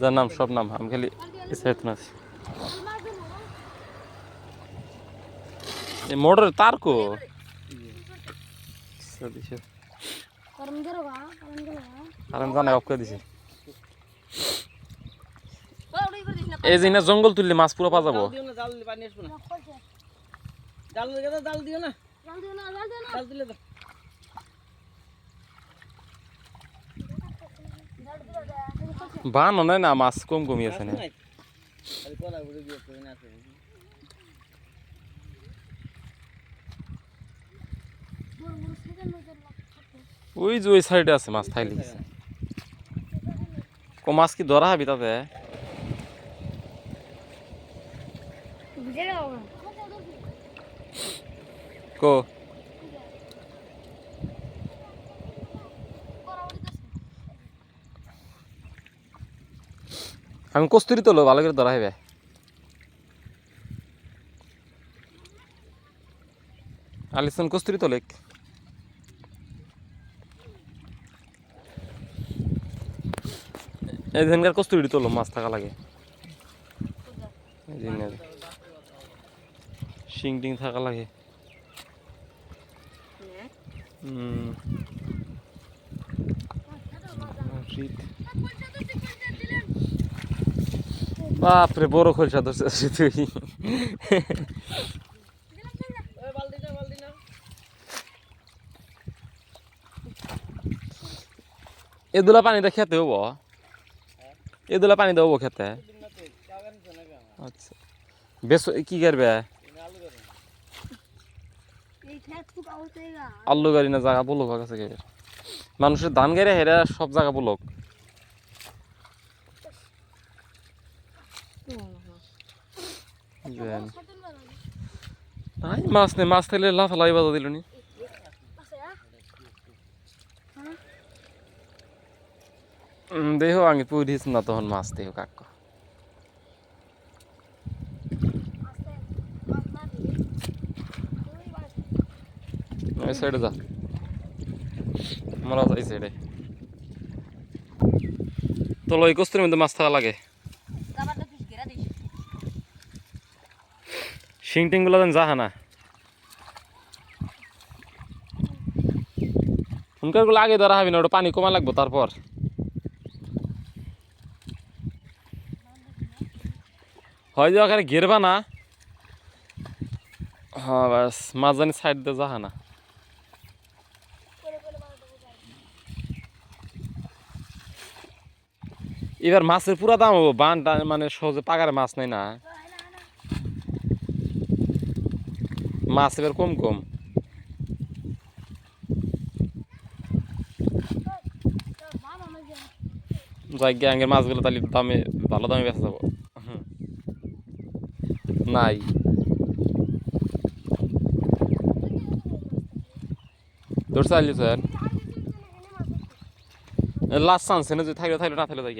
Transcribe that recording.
যার নাম, সব নাম, আমি খালি চেতনা আছি মোটর তার কো? এই যে জঙ্গল তুললে মাছ পুরো পা যাব জাল দিও না, জাল দিও না। জাল বান নয় না মাছ কম কমই আছে না। ওই যে ওই সাইডে আছে মাছ থাইলে গেছে। কো মাছ কি ধরা হবি তাতে? কো আমি কস্তুরি তোলো ভালো করে ধরা হইবে। আলিসন কস্তুরি তোলে এই দিনকার কস্তুরি তোলো মাছ থাকা লাগে। শিং টিং থাকা লাগে। হুম শীত। বাপরে, বড় খলসা ধরছে তুই। এদুলা পানিতে খেতে হব? এদুলা পানি দেবো খেতে? আচ্ছা। বেশ কি করবে? আলু গাড়ি না জায়গা বলুক মানুষের ধান গাড়ি হেরা সব জায়গা বলুক। জানি। নাই মাছ নেই মাছ থাকলে লাফা বাজা দিল নি দেহ আমি পুরিস না তখন মাছ দেহ কাক ওই সাইডে যা। আমরা যাই সাইডে তো লই কস্তুরের মধ্যে মাছ থাকা লাগে। শিং টিংগুলো যা না উনকারগুলো আগে ধরা হবে না, ওটা পানি কমা লাগবো তারপর। হয় যে ওখানে ঘেরবা না। হ্যাঁ বাস মাছ জানি সাইড দিয়ে যাহা না এবার মাছের পুরা দাম হব বানটা মানে সহজে পাগারে মাছ নাই না। মাছ এবার কম কম। যাই গে আঙ্গের মাছগুলো তাহলে দামে, ভালো দামে বেচা যাব। নাই। ধরছে আলি স্যার লাস্ট চান্স এনে যদি থাকলে থাকলে না থাকলে যাই